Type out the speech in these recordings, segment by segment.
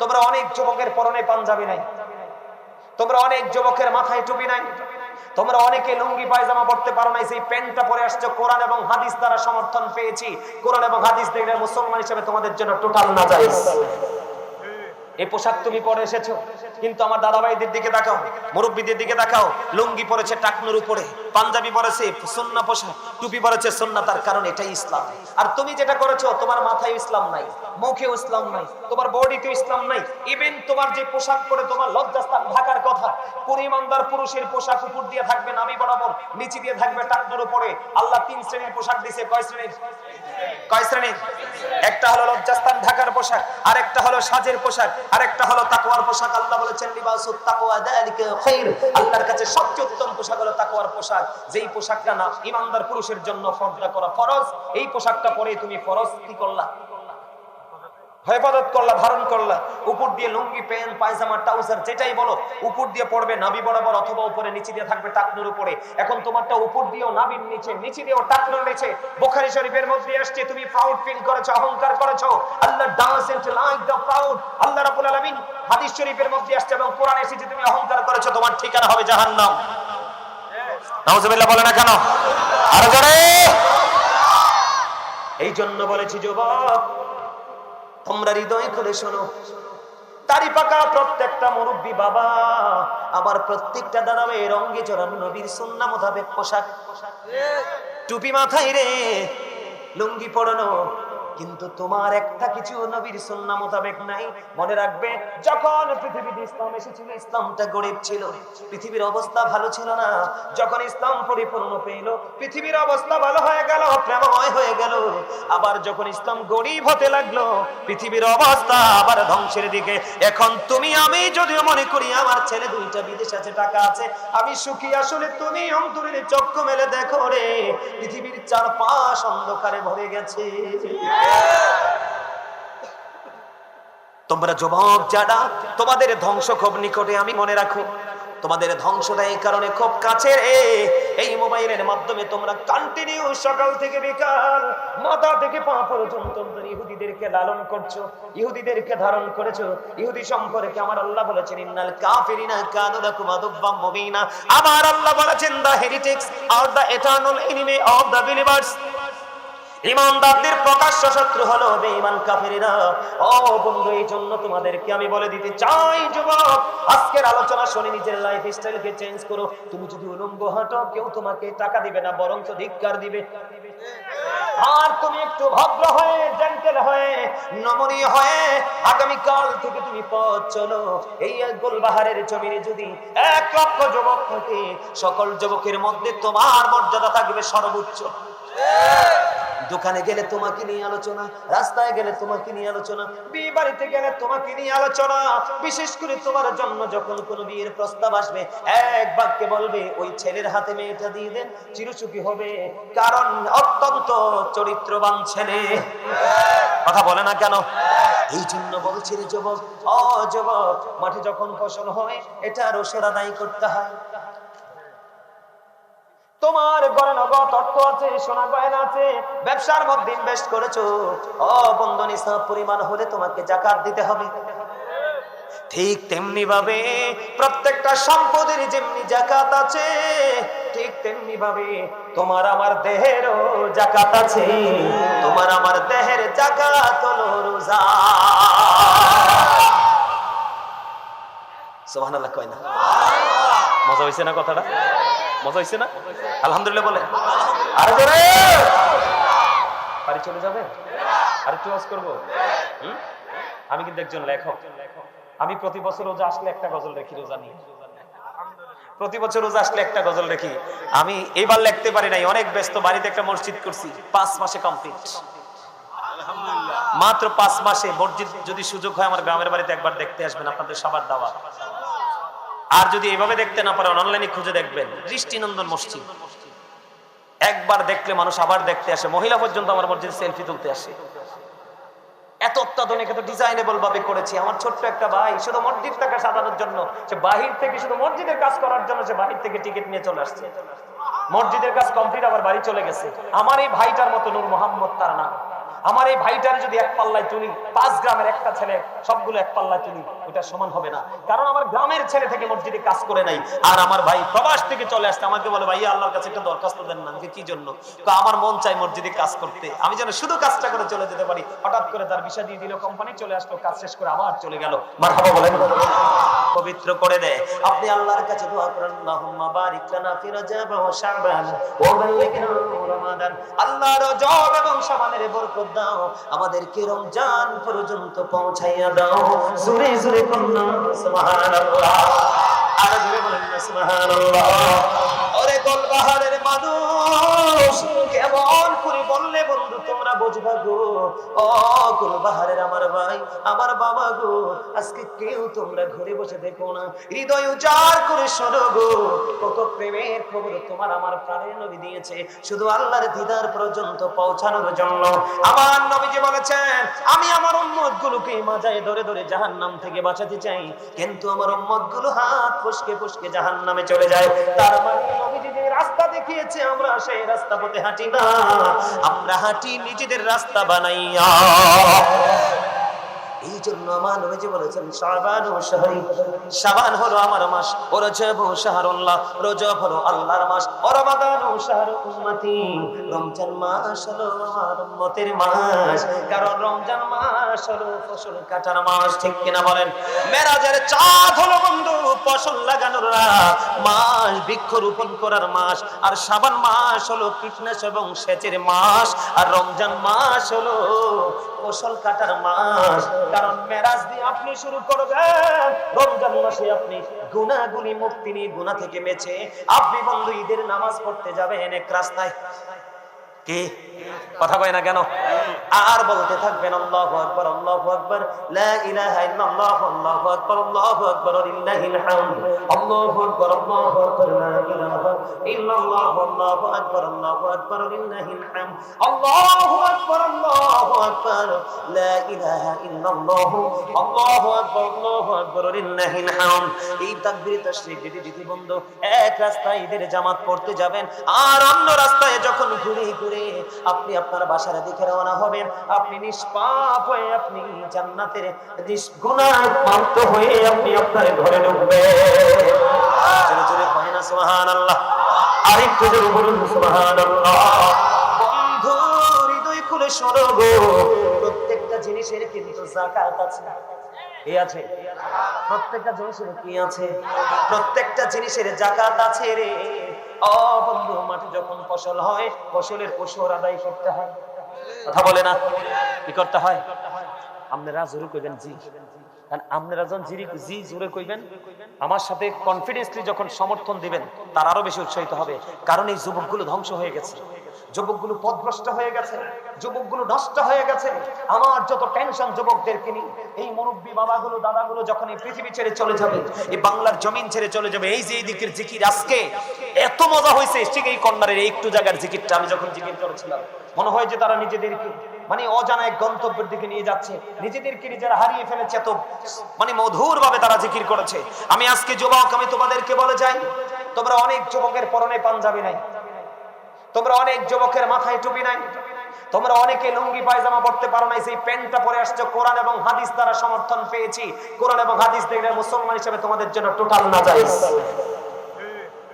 তোমরা অনেক যুবকের পরনে পাঞ্জাবি নাই। তোমরা অনেক যুবকের মাথায় টুপি নাই। তোমরা অনেকে লুঙ্গি, পায়জামা পড়তে পারো নাই। সেই প্যান্টটা পরে আসছো। কোরআন এবং হাদিস দ্বারা সমর্থন পেয়েছি। কোরআন এবং হাদিস দেখলে মুসলমান হিসেবে তোমাদের জন্য টোটাল না যায় এই পোশাক তুমি পরে এসেছ। কিন্তু আমার দাদা ভাইদের দিকে তাকাও, মুরব্বীদের দিকে তাকাও। লুঙ্গি পরেছে টাকনুর উপরে, পাঞ্জাবি পরেছে সুন্না পোশাক, টুপি পরেছে সুন্না, তার কারণ এটাই ইসলাম। আর তুমি যেটা করেছ, তোমার মাথায় ইসলাম নাই, মুখেও ইসলাম নাই, তোমার বডিতেও ইসলাম নাই। ইভেন তোমার যে পোশাক পরে তোমার লজ্জাস্থান ঢাকার কথা পরিমানদার পুরুষের পোশাক উপর দিয়ে থাকবে নামি বরাবর, নিচে দিয়ে থাকবে টাকনুর উপরে। আল্লাহ তিন শ্রেণির পোশাক দিছে, কয় শ্রেণির? কয় শ্রেণির? একটা হলো লজ্জাস্থান, ঢাকার পোশাক, আরেকটা হলো সাজের পোশাক, আরেকটা হলো তাকওয়ার পোশাক। আল্লাহ বলেছেন, লিবাসুত তাকওয়া যালিকা খায়র আল্লাহর কাছে সবচেয়ে উত্তম পোশাক হলো তাকওয়ার পোশাক। যেই পোশাকটা না, ইমানদার পুরুষের জন্য ফরজ করা ফরজ, এই পোশাকটা পরে তুমি ফরজ কি করলা? হেফাজত করলা, ধারণ করলা। উপর দিয়ে লুঙ্গি, প্যান্ট, পায়জামা, ট্রাউজার, যেটাই বলো, উপর দিয়ে পড়বে নাবি বরাবর অথবা উপরে, নিচে দিয়ে থাকবে টাকনুর উপরে। এখন তোমারটা উপর দিয়েও নাবির নিচে নিচে দিয়েও টাকনুর নিচে। বুখারী শরীফের মধ্যে আসছে, তুমি প্রাউড ফিল করেছ, অহংকার করেছ। Allah doesn't like the proud Allah রাব্বুল আলামিন হাদিস শরীফের মধ্যে আসছে এবং কোরআনে এসেছে, তুমি অহংকার করেছ, তোমার ঠিকানা হবে জাহান্নাম। নাউজুবিল্লাহ বলে না কেন? জোরে। এই জন্য বলেছি, যুবক তোমরা হৃদয় খুলে শোনো। তারি পাকা প্রত্যেকটা মুরব্বী বাবা আমার প্রত্যেকটা দাঁড়াবে রঙ্গে জড়ানো নবীর সুন্না মোতাবেক পোশাক। পোশাক টুপি মাথায় রে লুঙ্গি পরানো কিন্তু তোমার একটা কিছু নবীর সুন্না মোতাবেক নাই। মনে রাখবে, যখন পৃথিবীতে ইসলাম এসেছিল, ইসলামটা গরিব ছিল, পৃথিবীর অবস্থা ভালো ছিল না। যখন ইসলাম পরিপূর্ণ পেল পৃথিবীর অবস্থা ভালো হয়ে গেল, প্রেমময় হয়ে গেল। আবার যখন ইসলাম গরিব হতে লাগল, পৃথিবীর অবস্থা আবার ধ্বংসের দিকে। এখন তুমি, আমি যদিও মনে করি আমার ছেলে দুইটা বিদেশ আছে, টাকা আছে, আমি সুখী। আসলে তুমি অন্তরের চক্ষু মেলে দেখো রে, পৃথিবীর চারপাশ অন্ধকারে ভরে গেছে। তোমরা যুবক যারা তোমাদের ধ্বংস খুব নিকটে আমি মনে রাখো। তোমাদের ধ্বংসটা এই কারণে খুব কাছে এই মোবাইলের মাধ্যমে তোমরা কন্টিনিউ সকাল থেকে বিকাল, মাথা থেকে পা পর্যন্ত ইহুদিদেরকে লালন করছ, ইহুদিদেরকে ধারণ করেছ। ইহুদি সম্পর্কে আমার আল্লাহ বলেছেন, ইন্নাল কাফিরিনা কানু লাকুম আদুব্বাম মুবিনা। আমার আল্লাহ বলেছেন the heretics are the eternal enemy of the believers ইমানদারদের প্রকাশ্য শত্রু হলো বেঈমান কাফেরেরা। ও বন্ধু, এই জন্য তোমাদেরকে আমি বলে দিতে চাই, যুবক, আজকের আলোচনা শুনে নিজের লাইফ স্টাইলকে চেঞ্জ করো। তুমি যদি উলঙ্গ হাঁটো, কেউ তোমাকে টাকা দিবে না বরং তো ধিক্কার দিবে। আর তুমি একটু ভদ্র হয়ে জেন্টেল হয়ে, নমনীয় হয়ে, আগামীকাল থেকে তুমি পথ চলো। এই গোলবাহারের জমিনে যদি এক লক্ষ যুবক থাকে, সকল যুবকের মধ্যে তোমার মর্যাদা থাকবে সর্বোচ্চ। দোকানে গেলে তোমাকে নিয়ে আলোচনা, রাস্তায় গেলে তোমাকে নিয়ে আলোচনা, বিয়ে বাড়িতে গেলে তোমাকে নিয়ে আলোচনা। বিশেষ করে তোমার জন্য যখন কোনো বিয়ের প্রস্তাব আসবে, এক বাক্যে বলবে, ওই ছেলের হাতে মেয়েটা দিয়ে দেন, চিরসুখী হবে। কারণ অত্যন্ত চরিত্রবান ছেলে। কথা বলে না কেন? এই জন্য বলছি যুবক অ যুবক, মাঠে যখন ফসল হয়, এটা রসের আদায় করতে হয়। তোমার নগদ অর্থ আছে, সোনা গয়না আছে, ব্যবসার মধ্যে ইনভেস্ট করেছ। ও বন্ধু, নিসাব পরিমাণ হলে তোমাকে জাকাত দিতে হবে। ঠিক তেমনি ভাবে প্রত্যেকটা সম্পদের যেমনি জাকাত আছে, ঠিক তেমনি ভাবে তোমার আমার দেহেরও জাকাত আছে। তোমার আমার দেহের জাকাত হলো রোজা। সুবহানাল্লাহ, কয় না? মজা হইছে না কথাটা? মজা হইছে না? আলহামদুলিল্লাহ বলে। আরে জোরে! বাড়ি চলে যাবে? আর একটু ওয়াজ করব? আমি কিন্তু একজন লেখক। আমি প্রতি বছর রোজা আসলে একটা গজল রেখি রোজা নিয়ে। প্রতি বছর রোজা আসলে একটা গজল রেখি আমি এবার লিখতে পারি নাই, অনেক ব্যস্ত বাড়িতে একটা মসজিদ করছি, পাঁচ মাসে কমপ্লিট মাত্র পাঁচ মাসে মসজিদ যদি সুযোগ হয়, আমার গ্রামের বাড়িতে একবার দেখতে আসবেন, আপনাদের সবার দাওয়া আর যদি এভাবে দেখতে না পারেন অনলাইনে খুঁজে দেখবেন, দৃষ্টিনন্দন মসজিদ। একবার দেখলে মানুষ আবার দেখতে আসে। মহিলা পর্যন্ত আমার মসজিদ সেলফি তুলতে আসে। এত অত্যাধুনিক, এত ডিজাইনেবল ভাবে করেছি। আমার ছোট্ট একটা ভাই শুধু মসজিদটাকে সাজানোর জন্য, সে বাহির থেকে শুধু মসজিদের কাজ করার জন্য সে বাহির থেকে টিকিট নিয়ে চলে আসছে। মসজিদের কাজ কমপ্লিট আবার বাড়ি চলে গেছে। আমার এই ভাইটার মতো নূর মোহাম্মদ তার নাম। আমার এই ভাইটার যদি এক পাল্লায় তুলি পাঁচ গ্রামের একটা ছেলে, সবগুলো এক পাল্লায় তুলি ওটা সমান হবে না। কারণ আমার গ্রামের ছেলে থেকে মসজিদে কাজ করে নাই। আর আমার ভাই প্রবাস থেকে চলে আসতে আমাকে বলে ভাই আল্লাহর কাছে একটা দরখাস্ত দেন না। কি জন্য? তো আমার মন চাই মসজিদে কাজ করতে। আমি যেন শুধু কাজটা করে চলে যেতে পারি। হঠাৎ করে তার বিষয় দিয়ে দিল, কোম্পানি চলে আসলো, কাজ শেষ করে আবার চলে গেল। মারহাবা বলেন। পবিত্র করে দেয়। আপনি আল্লাহর কাছে দোয়া করেন, আল্লাহুম্মা বারিক লানা ফি রজব ওয়া শাবান ওয়া বাল্লিগনা রমাদান। আল্লাহ রজব এবং শাবানের বরকত দাও। আমাদেরকে রমজান পর্যন্ত পৌঁছাইয়া দাও। জোরে জোরে কন্যা সুবহানাল্লাহ। আর জোরে বলেন সুবহানাল্লাহ। ওরে গোলবাহারের মানুষ বুঝবা গো ও গোলবাহারের আমার ভাই, আমার বাবা গো, আজকে কেউ তোমরা ঘরে বসে দেখো না। হৃদয় উজাড় করে শোনো গো, কত প্রেমের খবর তোমার আমার প্রাণের নবী দিয়েছে। শুধু আল্লাহর দিদার পর্যন্ত পৌঁছানোর জন্য। আমার নবীজি বলেছেন, আমি আমার উম্মত গুলোকে মাজায় ধরে ধরে জাহান্নাম থেকে বাঁচাতে চাই। কিন্তু আমার উম্মতগুলো হাত ফসকে ফসকে জাহান্নামে চলে যায়। তার মানে নবীজি যে রাস্তা দেখিয়েছে, আমরা সেই রাস্তা পথে হাঁটি না। আমরা হাঁটি নিজেদের রাস্তা বানাইয়া। এই জন্য আমার বলেছেন ও হলো আমার মাস শাহরুল্লাহ হলো আল্লাহর মাস ও রমজান মাস হলো আমার মাস, কারণ রমজান মাস হলো ফসল কাটার মাস, ঠিক কিনা বলেন? মেরাজের চাঁদ হলো বন্ধু। ফসল লাগানোর মাস বৃক্ষ রোপণ করার মাস। আর শাবান মাস হলো কীটনাশক এবং সেচের মাস। আর রমজান মাস হলো ফসল কাটার মাস। কারণ মেরাজ দিয়ে আপনি শুরু করবেন। রমজান মাসে আপনি গুনাহগুলি মুক্তি নিয়ে গুনাহ থেকে বেঁচে আপনি বন্ধু ঈদের নামাজ পড়তে যাবেন এক রাস্তায়। কি কথা কয় না কেন আর বলতে থাকবেন আল্লাহু আকবার আল্লাহু আকবার লা ইলাহা ইল্লাল্লাহ আল্লাহু আকবার আল্লাহু আকবার লিল্লাহিল হামদ আল্লাহু আকবার আল্লাহু আকবার লা ইলাহা ইল্লাল্লাহ আল্লাহু আকবার আল্লাহু আকবার লিল্লাহিল হামদ আল্লাহু আকবার আল্লাহু আকবার লা ইলাহা ইল্লাল্লাহ আল্লাহু আকবার আল্লাহু আকবার লিল্লাহিল হামদ এই তাকবীর তাশরীফ দিতে দিতে বন্ধ এক রাস্তায় ঈদের জামাত পড়তে যাবেন আর অন্য রাস্তায় যখন ঘুরে ঘুরে আপনি আপনার বাসার দিকে রওনা হবেন। আপনি নিষ্পাপ হয়ে আপনি জান্নাতের নিষ্গুণাক্ত হয়ে আপনি আপনার ঘরে ঢুকবেন। শোনো প্রত্যেকটা জিনিসের কিন্তু জাকাত আছে। আছে? প্রত্যেকটা জিনিসের কি আছে? প্রত্যেকটা জিনিসের জাকাত আছে রে। বন্ধু মাঠে যখন ফসল হয়, ফসলের ওসর আদায় করতে হয়। কথা বলে না? কি করতে হয়? আপনারা জোরে কইবেন জি। কারণ আপনারা যখন জিরি জি জোরে কইবেন, আমার সাথে কনফিডেন্সলি যখন সমর্থন দিবেন, তার আরও বেশি উৎসাহিত হবে। কারণ এই যুবকগুলো ধ্বংস হয়ে গেছে। যুবকগুলো পথভ্রষ্ট হয়ে গেছে, যুবকগুলো নষ্ট হয়ে গেছে। আমার যত টেনশন যুবকদেরকে নিয়ে, এই মুরব্বী বাবাগুলো, দাদাগুলো যখন এই পৃথিবী ছেড়ে চলে যাবে, এই বাংলার জমিন ছেড়ে চলে যাবে, এই যে এই দিকের জিকির আজকে, এত মজা হয়েছে, ঠিক এই কন্যারের একটু জায়গার জিকিরটা আমি যখন জিকির করেছিলাম, মনে হয় যে তারা নিজেদেরকে মানে অজানা এক গন্তব্যের দিকে নিয়ে যাচ্ছে, নিজেদেরকে নিজেরা হারিয়ে ফেলেছে, এত মানে মধুর ভাবে তারা জিকির করেছে। আমি আজকে যুবক, আমি তোমাদেরকে বলে যাই, তোমরা অনেক যুবকের পরনে পাঞ্জাবি নাই তোমরা অনেক যুবকের মাথায় টুপি নাই। তোমরা অনেকে লুঙ্গি, পায়জামা পড়তে পারো নাই, সেই প্যান্টটা পরে আসছো। কোরআন এবং হাদিস দ্বারা সমর্থন পেয়েছি। কোরআন এবং হাদিস দেখলে মুসলমান হিসেবে তোমাদের জন্য টোটাল না যায়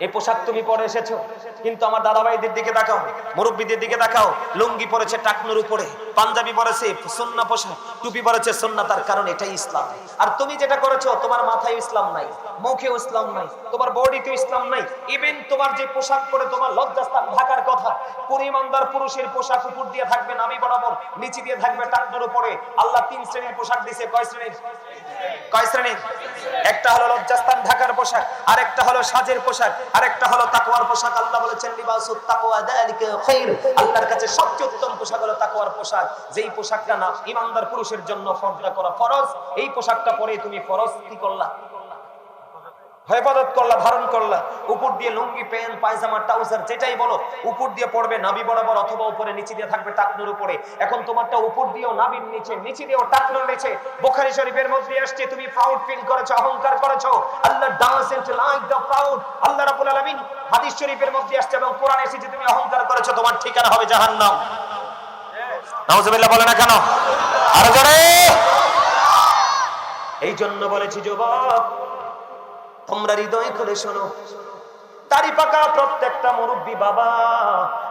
এই পোশাক তুমি পরে এসেছ। কিন্তু আমার দাদা ভাইদের দিকে দেখাও মুরব্বীদের দিকে দেখাও লুঙ্গি পরেছে টাকনুর উপরে, পাঞ্জাবি পরেছে সন্না পোশাক, টুপি পরেছে সন্না, তার কারণ এটাই ইসলাম। আর তুমি যেটা করেছ, তোমার মাথায় ইসলাম নাই, মুখেও ইসলাম নাই, তোমার বডিতে ইসলাম নাই। ইভেন তোমার যে পোশাক পরে তোমার লজ্জাস্থান ঢাকার কথা পরিমানদার পুরুষের পোশাক উপর দিয়ে থাকবে নামি বরাবর, নিচে দিয়ে থাকবে টাকনুর উপরে। আল্লাহ তিন শ্রেণির পোশাক দিছে, কয় শ্রেণির? কয় শ্রেণির? একটা হলো লজ্জাস্থান ঢাকার পোশাক, আরেকটা হলো সাজের পোশাক। আরেকটা হলো তাকওয়ার পোশাক, আল্লাহ বলেছেন লিবাসুত তাকওয়া যালিকা খাইর। আল্লাহর কাছে সবচেয়ে উত্তম পোশাক হলো তাকওয়ার পোশাক। যেই পোশাকটা না, ইমানদার পুরুষের জন্য ফরজ করা ফরজ, এই পোশাকটা পরে তুমি ফরজ কি করলা? হেফাজত করলা, ধারণ করলা। উপর দিয়ে লুঙ্গি, প্যান্ট, পায়জামা, ট্রাউজার, যেটাই বলো, উপর দিয়ে পড়বে নাবি বরাবর অথবা উপরে, নিচে দিয়ে থাকবে টাকনুর উপরে। এখন তোমারটা উপর দিয়েও নাবির নিচে নিচে দিয়েও টাকনুর নিচে। বোখারি শরীফের মধ্যে আসছে, তুমি প্রাউড ফিল করেছ, অহংকার করেছ। Allah doesn't like the proud Allah রাব্বুল আলামিন হাদিস শরীফের মধ্যে আসছে এবং কোরআন এসেছে তুমি অহংকার করেছ, তোমার ঠিকানা হবে জাহান্নাম। নাউজুবিল্লাহ বলে না কেন? আরও জোরে। এই জন্য বলেছি, যুবক তোমরা হৃদয় খুলে শোনো। দাড়ি পাকা প্রত্যেকটা মুরব্বী বাবা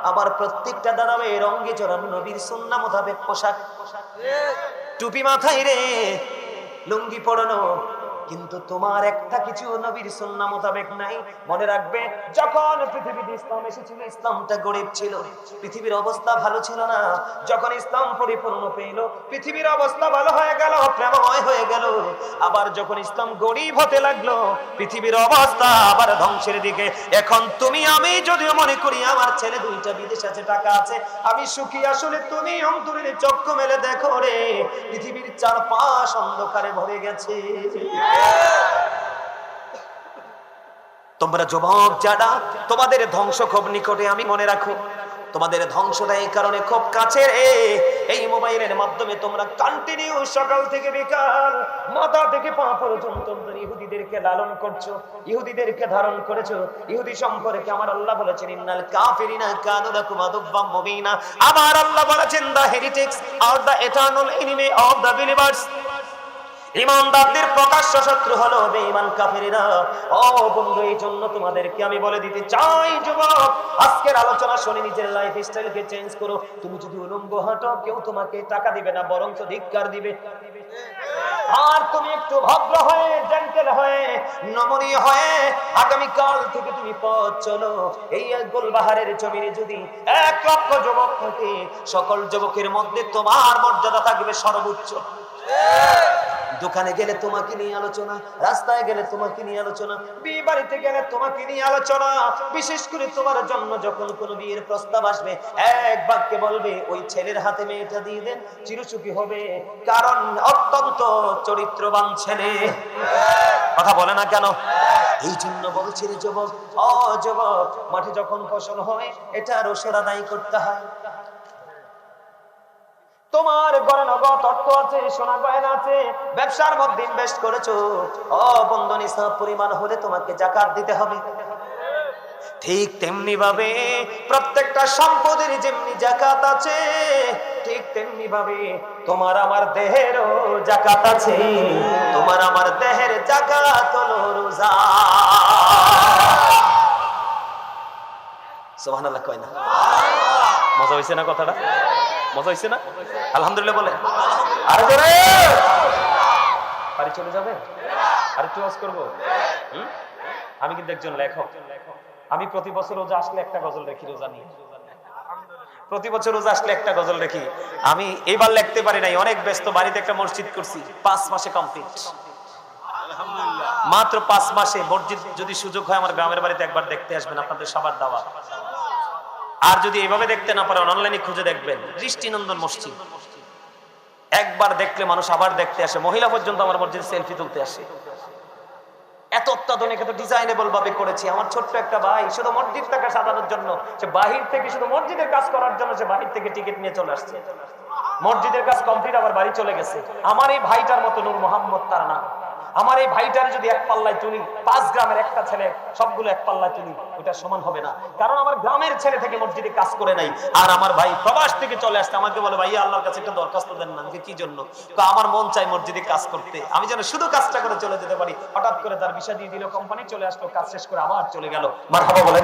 আবার প্রত্যেকটা দাঁড়াবে রঙ্গে চড়ানো নবীর সুন্না মোতাবেক পোশাক। পোশাক টুপি মাথায় রে লুঙ্গি পরানো কিন্তু তোমার একটা কিছু নবীর সুন্না মোতাবেক নাই। মনে রাখবে, যখন পৃথিবীতে ইসলাম এসেছিল, ইসলামটা গরিব ছিল, পৃথিবীর অবস্থা ভালো ছিল না। যখন ইসলাম পরিপূর্ণ পেল, পৃথিবীর অবস্থা ভালো হয়ে গেল, প্রেমময় হয়ে গেল। আবার যখন ইসলাম গরিব হতে লাগল, পৃথিবীর অবস্থা আবার ধ্বংসের দিকে। এখন তুমি, আমি যদিও মনে করি আমার ছেলে দুইটা বিদেশ আছে, টাকা আছে, আমি সুখী। আসলে তুমি অন্তরের চক্ষু মেলে দেখো রে, পৃথিবীর চারপাশ অন্ধকারে ভরে গেছে। তোমরা যুবক যারা, তোমাদের ধ্বংস খুব নিকটে আমি মনে রাখো। তোমাদের ধ্বংসটা এই কারণে খুব কাছে এই মোবাইলের মাধ্যমে তোমরা কন্টিনিউ সকাল থেকে বিকাল, মাথা থেকে পা পর্যন্ত ইহুদিদেরকে লালন করছ, ইহুদিদেরকে ধারণ করেছ। ইহুদি সম্পর্কে আমার আল্লাহ বলেছেন, ইন্নাল কাফিরিনা কানু লাকুম আদুব্বাম মুবিনা। আমার আল্লাহ বলেছেন the heretics are the eternal enemy of the believers. ইমানদারদের প্রকাশ্য শত্রু হলো বেঈমান কাফেরেরা। ও বন্ধু এই জন্য তোমাদেরকে আমি বলে দিতে চাই, যুবক, আজকের আলোচনা শুনে নিজের লাইফ স্টাইলকে চেঞ্জ করো। তুমি যদি উলঙ্গ হাঁটো, কেউ তোমাকে টাকা দিবে না বরং তো ধিক্কার দিবে। আর তুমি একটু ভদ্র হয়ে জেন্টেল হয়ে, নমনীয় হয়ে, আগামীকাল থেকে তুমি পথ চলো। এই গোলবাহারের জমিনে যদি এক লক্ষ যুবক থাকে, সকল যুবকের মধ্যে তোমার মর্যাদা থাকবে সর্বোচ্চ। দোকানে গেলে তোমাকে নিয়ে আলোচনা, রাস্তায় গেলে তোমাকে নিয়ে আলোচনা, বিয়ে বাড়িতে গেলে তোমাকে নিয়ে আলোচনা, বিশেষ করে তোমার জন্য যখন কোনো বিয়ের প্রস্তাব আসবে, এক বাক্যে বলবে, ওই ছেলের হাতে মেয়েটা দিয়ে দেন, চিরসুখী হবে, কারণ অত্যন্ত চরিত্রবান ছেলে। কথা বলে না কেন? এই জন্য বলছি যুবক অ যুবক, মাঠে যখন ফসল হয়, এটা রসর আদায় করতে হয়। তোমার ঘরে নগদ অর্থ আছে, সোনা গয়না আছে, ব্যবসার মধ্যে ইনভেস্ট করেছ। ও বন্ধন হিসাব পরিমাণ হলে তোমাকে জাকাত দিতে হবে। ঠিক তেমনি ভাবে প্রত্যেকটা সম্পদের যেমনি জাকাত আছে, ঠিক তেমনি ভাবে তোমার আমার দেহেরও জাকাত আছে। তোমার আমার দেহের জাকাত হলো রোজা। সুবহানাল্লাহ, কয় না? মজা হইছে না কথাটা? মজা হইছে না? আলহামদুলিল্লাহ বলে। আরে জোরে! বাড়ি চলে যাবে? আর একটু ওয়াজ করব আমি কিন্তু একজন লেখক। আমি প্রতি বছর রোজা আসলে একটা গজল রেখি রোজা নিয়ে। প্রতি বছর রোজা আসলে একটা গজল রেখি আমি এবার লিখতে পারি নাই অনেক ব্যস্ত বাড়িতে একটা মসজিদ করছি পাঁচ মাসে কমপ্লিট মাত্র পাঁচ মাসে মসজিদ যদি সুযোগ হয় আমার গ্রামের বাড়িতে একবার দেখতে আসবেন আপনাদের সবার দাওয়া আর যদি এভাবে দেখতে না পারেন অনলাইনে খুঁজে দেখবেন দৃষ্টিনন্দন মসজিদ। একবার দেখলে মানুষ আবার দেখতে আসে। মহিলা পর্যন্ত আমার মসজিদ সেলফি তুলতে আসে। এত অত্যাধুনিক, এত ডিজাইনেবল ভাবে করেছি। আমার ছোট্ট একটা ভাই, শুধু মসজিদটাকে সাজানোর জন্য। সে বাহির থেকে শুধু মসজিদের কাজ করার জন্য সে বাহির থেকে টিকিট নিয়ে চলে আসছে। মসজিদের কাজ কমপ্লিট আবার বাড়ি চলে গেছে। আমার এই ভাইটার মতো নূর মোহাম্মদ তার নাম। আমার এই ভাইটার যদি এক পাল্লায় তুলি, পাঁচ গ্রামের একটা ছেলে, সবগুলো এক পাল্লায় তুলি ওটা সমান হবে না। কারণ আমার গ্রামের ছেলে থেকে মসজিদে কাজ করে নাই। আর আমার ভাই প্রবাস থেকে চলে আসতে আমাকে বলে ভাই আল্লাহর কাছে একটা দরখাস্ত দেন না। আমাকে কি জন্য? তো আমার মন চাই মসজিদে কাজ করতে। আমি যেন শুধু কাজটা করে চলে যেতে পারি। হঠাৎ করে তার বিষয় দিয়ে দিল, কোম্পানি চলে আসলো, কাজ শেষ করে আবার চলে গেল। মার বলেন।